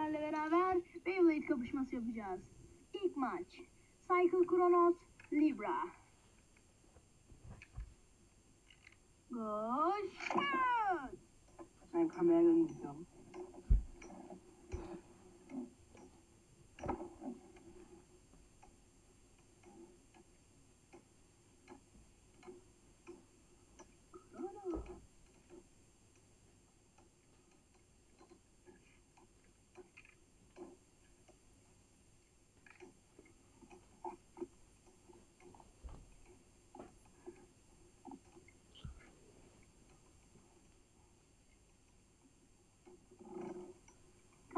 sizlerle beraber Beyblade kapışması yapacağız. İlk maç. Cycle Kronos Libra. Go shoot! Ben kameradan izliyorum.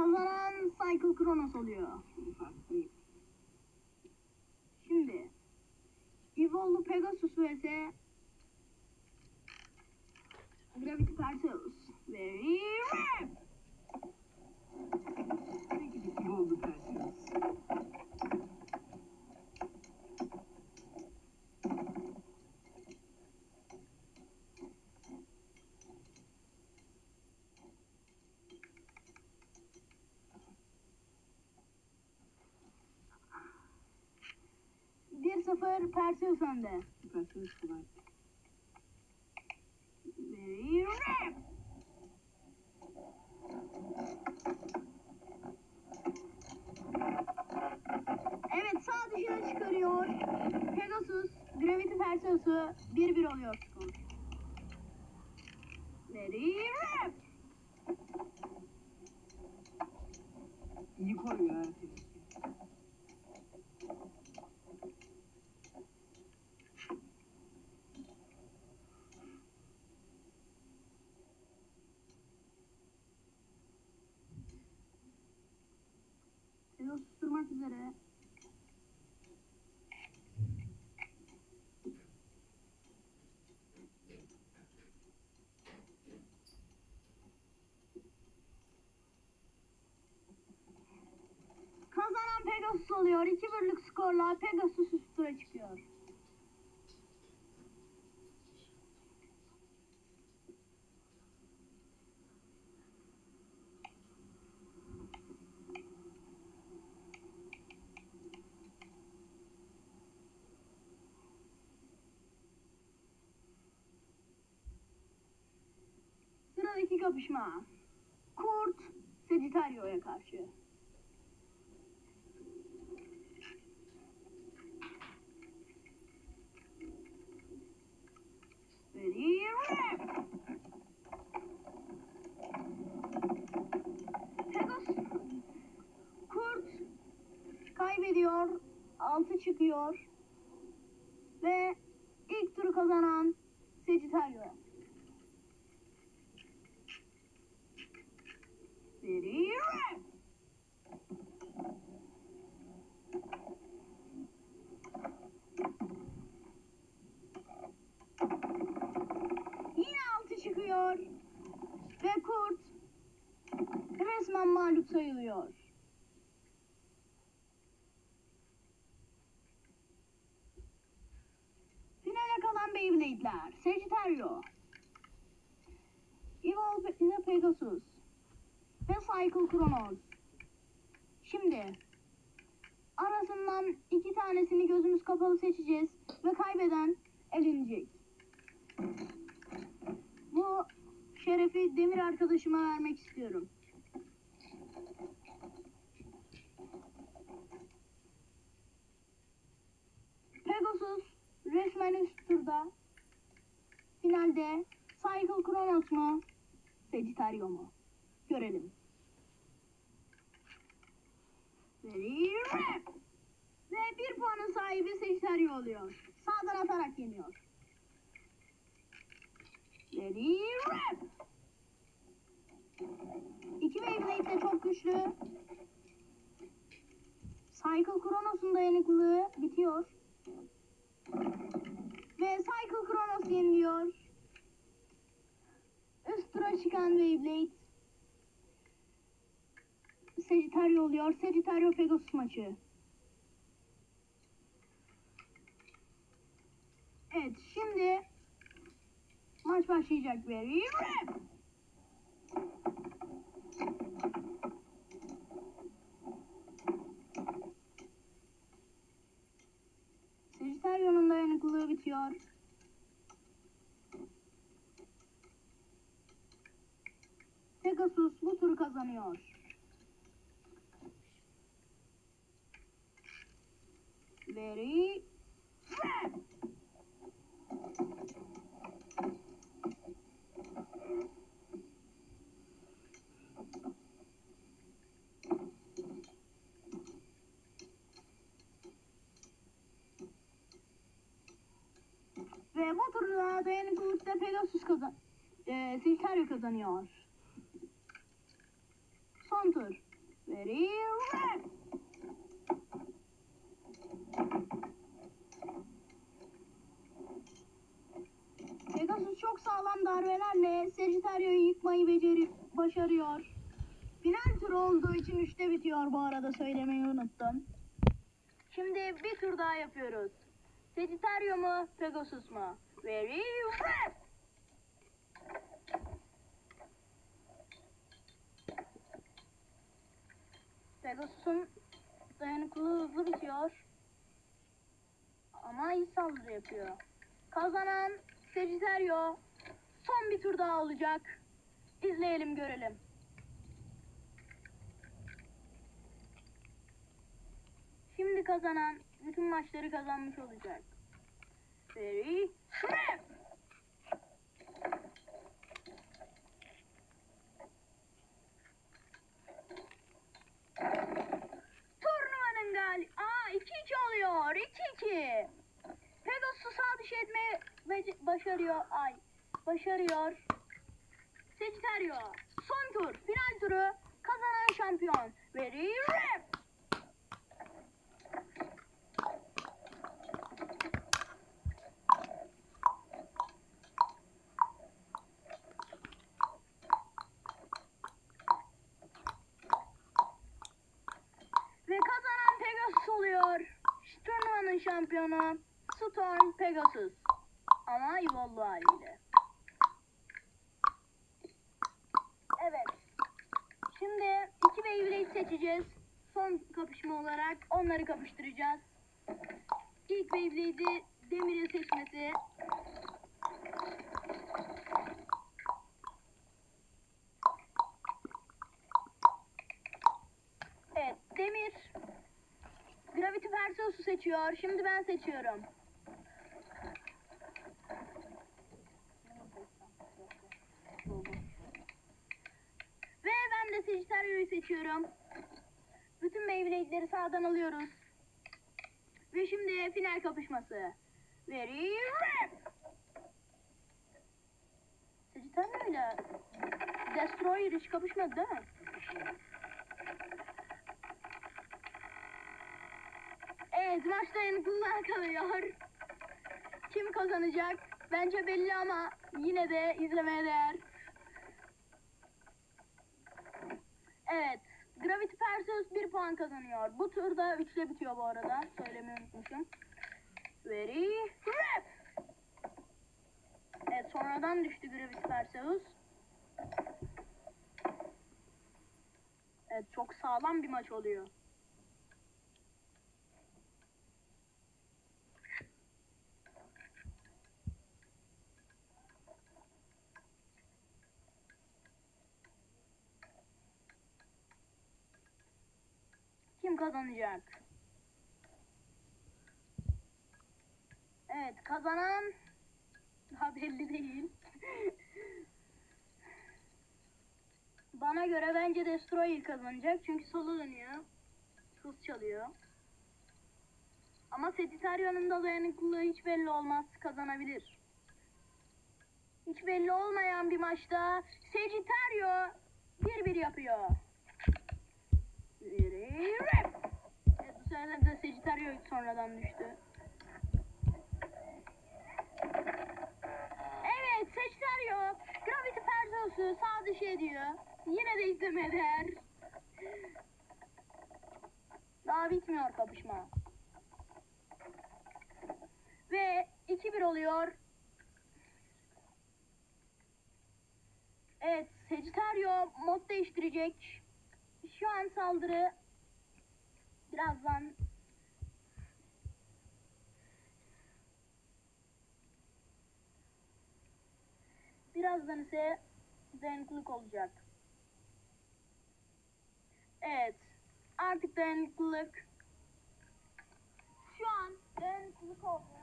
Kazanan Cycle Kronos oluyor. Şimdi Evolve Pegasus vs Gravity Perseus. Very rap! İki oldu Perseus. 0 Perseus önde. Perseus kolay. Very rap! Evet sağ dışına çıkarıyor. Pegasus Gravity Perseus'u 1-1 oluyor skor. Very rap! İyi koyuyor her durmak üzere. Kazanan Pegasus oluyor. 2-1'lik skorla Pegasus üst tura çıkıyor. Kapışma. Kurt Sagittarius'a karşı. Ready, Kurt kaybediyor. Altı çıkıyor. Ve ilk turu kazanan Sagittarius. Ready, rap! Yine altı çıkıyor. Ve kurt resmen sayılıyor. Finale kalan Beyblade'ler. Sagittario. Pe- Pegasus. Ve Cycle Kronos. Şimdi arasından iki tanesini gözümüz kapalı seçeceğiz ve kaybeden elenecek. Bu şerefi Demir arkadaşıma vermek istiyorum. Pegasus resmen üst turda. Finalde Cycle Kronos mu? Sagittario mu? Görelim. Rap. Ve bir puanın sahibi Sagittario oluyor. Sağdan atarak yeniyor. Rap. İki Beyblade de çok güçlü. Cycle Kronos'un dayanıklılığı bitiyor. Ve Cycle Kronos yeniliyor. Üstüne çıkan Beyblade. Sagittario oluyor. Sagittario Pegasus maçı. Evet şimdi maç başlayacak Barry. Sagittarius'un dayanıklılığı bitiyor. Pegasus bu turu kazanıyor. Very. Ve bu turda dayanıklılıkta Pegasus kazan... Eee Silcario kazanıyor. Son tur. Very red. Pegasus çok sağlam darbelerle Sagittario'yu yıkmayı beceri başarıyor. Final turu olduğu için üçte bitiyor bu arada söylemeyi unuttum. Şimdi bir tur daha yapıyoruz. Sagittario mu, Pegasus mu? Very red. Pegasus'un dayanıklılığı hızlı bitiyor. Ama iyi saldırı yapıyor. Kazanan Sagittario. Son bir tur daha olacak. İzleyelim görelim. Şimdi kazanan bütün maçları kazanmış olacak. Very red. Turnuvanın gal... Aa 2-2 oluyor. 2-2. Pegasus sağ dışı etmeyi başarıyor. Ay. Başarıyor. Sagittario. Son tur. Final turu. Kazanan şampiyon. Very red. Ve kazanan Pegasus oluyor. Turnuvanın şampiyonu Storm Pegasus. Ama Evolve haliyle. Evet. Şimdi iki Beyblade seçeceğiz. Son kapışma olarak onları kapıştıracağız. İlk Beyblade'i Demir'in seçmesi. Evet, Demir Gravity Perseus'u seçiyor. Şimdi ben seçiyorum. Ve ben de Sagittario'yu seçiyorum. Bütün Beyblade'leri sağdan alıyoruz. Final kapışması. Red. Sagittario ile Destroyer hiç kapışmadı değil mi? Evet maç dayanıklılığa kalıyor. Kim kazanacak? Bence belli ama yine de izlemeye değer. Evet. Gravity Perseus 1 puan kazanıyor. Bu turda 3 ile bitiyor bu arada. Söylemeyi unutmuşum. Very red. Evet sonradan düştü Gravity Perseus. Evet çok sağlam bir maç oluyor. Kim kazanacak? Evet kazanan daha belli değil. Bana göre bence Destroyer kazanacak çünkü solo dönüyor. Hız çalıyor. Ama Sagittario'nun da dayanıklılığı hiç belli olmaz kazanabilir. Hiç belli olmayan bir maçta Sagittario 1-1 yapıyor. Evet, bu sefer de Sagittario sonradan düştü. Evet Sagittario Gravity Perseus'u sağ dışı ediyor. Yine de izlemeye değer. Daha bitmiyor kapışma. Ve 2-1 oluyor. Evet Sagittario mod değiştirecek şu an saldırı birazdan birazdan ise dayanıklılık olacak. Evet. Artık dayanıklılık şu an dayanıklılık oldu.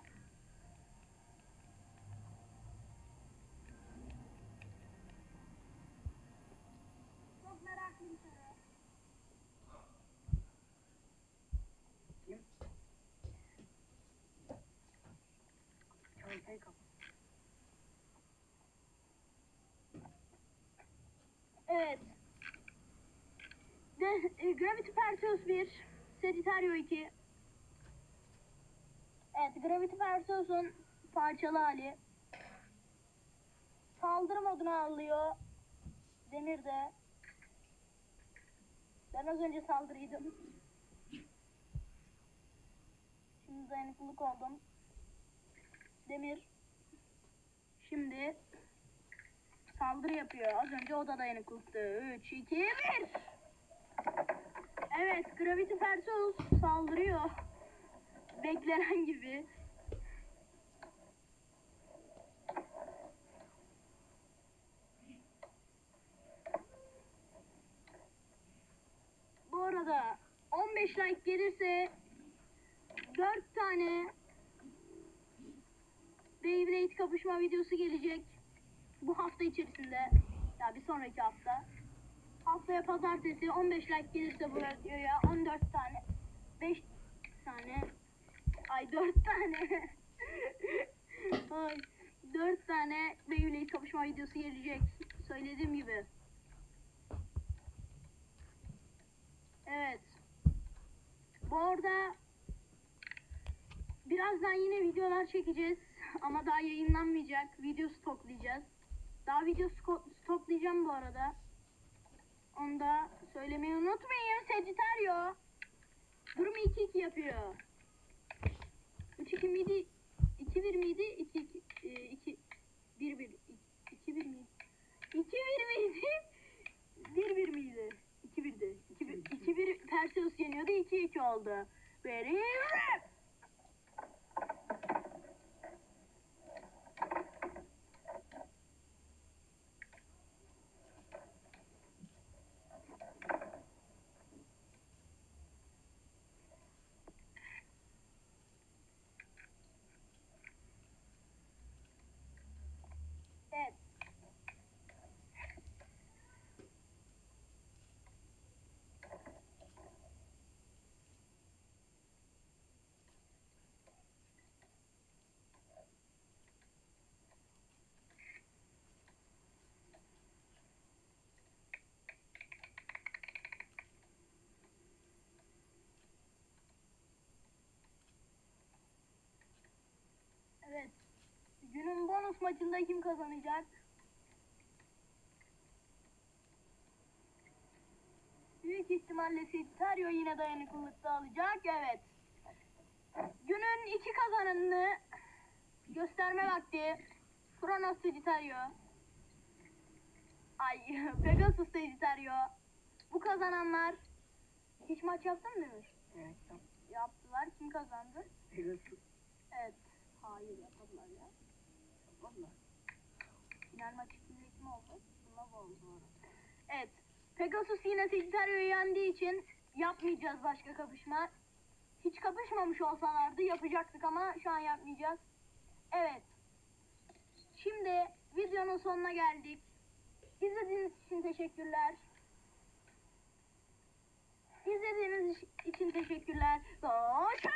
Evet. De, e, Gravity Perseus 1, Sagittario 2. Evet, Gravity Perseus'un parçalı hali. Saldırı moduna alıyor. Demir de. Ben az önce saldırıydım. Şimdi dayanıklılık oldum. Demir. Şimdi saldırı yapıyor. Az önce o da dayanıklılıktı. 3, 2, 1. Evet, Gravity Perseus saldırıyor. Beklenen gibi. Bu arada 15 like gelirse 4 tane Beyblade kapışma videosu gelecek bu hafta içerisinde ya bir sonraki hafta haftaya pazartesi 15 like gelirse bu videoya 14 tane 5 tane ay 4 tane ay 4 tane Beyblade kapışma videosu gelecek söylediğim gibi. Evet. Bu arada birazdan yine videolar çekeceğiz ama daha yayınlanmayacak video stoklayacağız daha video stoklayacağım bu arada. Onu da söylemeyi unutmayın. Sagittario. Durumu 2-2 yapıyor. 3-2 miydi? 2-1 miydi? 2-2. 2 1-1. 2-1 miydi? 2-1 miydi? 1-1 miydi? 2-1'di. 2-1 2-1 Perseus yeniyordu. 2-2 oldu. Very rap. Evet. Evet. Günün bonus maçında kim kazanacak? Büyük ihtimalle Sagittario yine dayanıklılıkta alacak. Evet. Günün iki kazananını gösterme vakti. Kronos Sagittario. Ay Pegasus Sagittario. Bu kazananlar hiç maç yaptın mı Demir? Evet. Yaptılar. Kim kazandı? Pegasus. Evet. Hayır yapmadılar ya. Maçı kimle kim oldu? Orada. Evet. Pegasus yine Sagittario'yu yendiği için yapmayacağız başka kapışma. Hiç kapışmamış olsalardı yapacaktık ama şu an yapmayacağız. Evet. Şimdi videonun sonuna geldik. İzlediğiniz için teşekkürler. İzlediğiniz için teşekkürler. Hoşça